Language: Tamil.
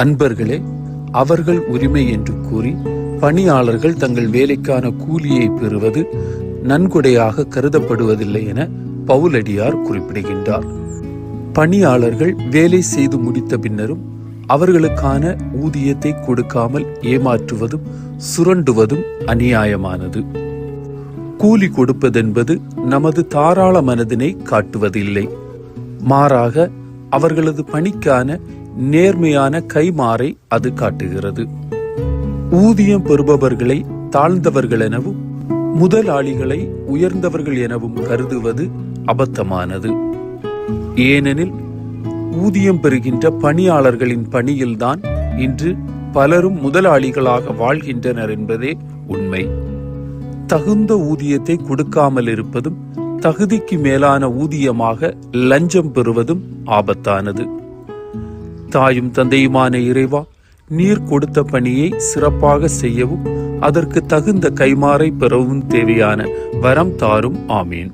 அன்பர்களே அவர்கள் உரிமை என்று கூறி பணியாளர்கள் தங்கள் வேலைக்கான கூலியை பெறுவது நன்கொடையாக கருதப்படுவதில்லை என பவுலடியார் குறிப்பிடுகின்றார். பணியாளர்கள் வேலை செய்து முடித்த பின்னரும் அவர்களுக்கான ஊதியத்தை கொடுக்காமல் ஏமாற்றுவதும் சுரண்டுவதும் அநியாயமானது. கூலி கொடுப்பதென்பது நமது தாராள மனதினை காட்டுவதில்லை. மாறாக அவர்களது பணிக்கான நேர்மையான கைமாறை அது காட்டுகிறது. ஊதியம் பெறுபவர்களை தாழ்ந்தவர்கள் எனவும் முதலாளிகளை உயர்ந்தவர்கள் எனவும் கருதுவது அபத்தமானது. ஏனெனில் ஊதியம் பெறுகின்ற பணியாளர்களின் பணியில்தான் இன்று பலரும் முதலாளிகளாக வாழ்கின்றனர் என்பதே உண்மை. தகுந்த ஊதியத்தை கொடுக்காமல் இருப்பதும் தகுதிக்கு மேலான ஊதியமாக லஞ்சம் பெறுவதும் ஆபத்தானது. தாயும் தந்தையுமான இறைவா நீர் கொடுத்த பணியை சிறப்பாக செய்யவும் அதற்கு தகுந்த கைமாறை பெறவும் தேவையான வரம் தாரும். ஆமீன்.